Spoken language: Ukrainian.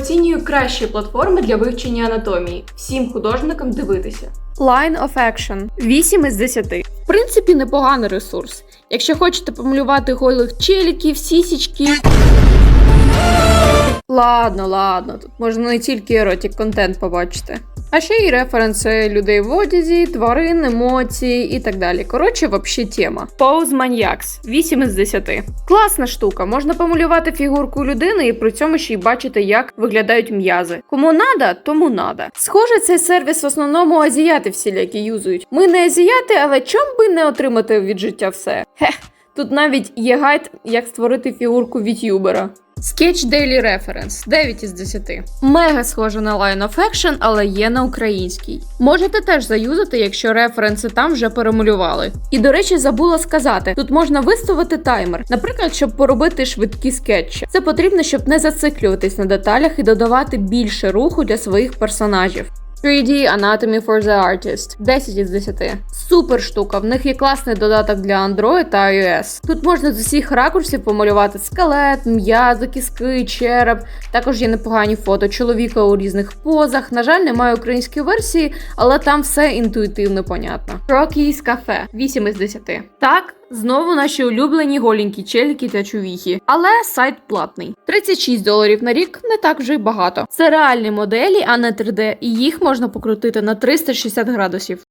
Оцінюю кращі платформи для вивчення анатомії. Всім художникам дивитися. Line of Action 8 із 10. В принципі, непоганий ресурс. Якщо хочете помалювати голих челіків, сісічки. Ладно, ладно, тут можна не тільки еротік контент побачити. А ще й референси людей в одязі, тварин, емоції і так далі. Коротше, вообще тема. Pose Maniacs 8 із 10. Класна штука. Можна помалювати фігурку людини і при цьому ще й бачити, як виглядають м'язи. Кому надо, тому надо. Схоже, цей сервіс в основному азіяти всілякі юзують. Ми не азіяти, але чом би не отримати від життя все? Хех. Тут навіть є гайд, як створити фігурку від ютубера. Sketch Daily Reference 9 із 10. Мега схоже на Line of Action, але є на українській. Можете теж заюзати, якщо референси там вже перемалювали. І до речі, забула сказати: тут можна виставити таймер, наприклад, щоб поробити швидкі скетчі. Це потрібно, щоб не зациклюватись на деталях і додавати більше руху для своїх персонажів. 3D Anatomy for the Artist 10 із 10. Супер штука. В них є класний додаток для Android та iOS. Тут можна з усіх ракурсів помалювати скелет, м'язи, кіски, череп. Також є непогані фото чоловіка у різних позах. На жаль, немає української версії, але там все інтуїтивно понятно. Rocky's Cafe 8 із 10. Так, знову наші улюблені голенькі челіки та чувіхи. Але сайт платний. 36 доларів на рік не так вже й багато. Це реальні моделі, а не 3D, і їх можна покрутити на 360 градусів.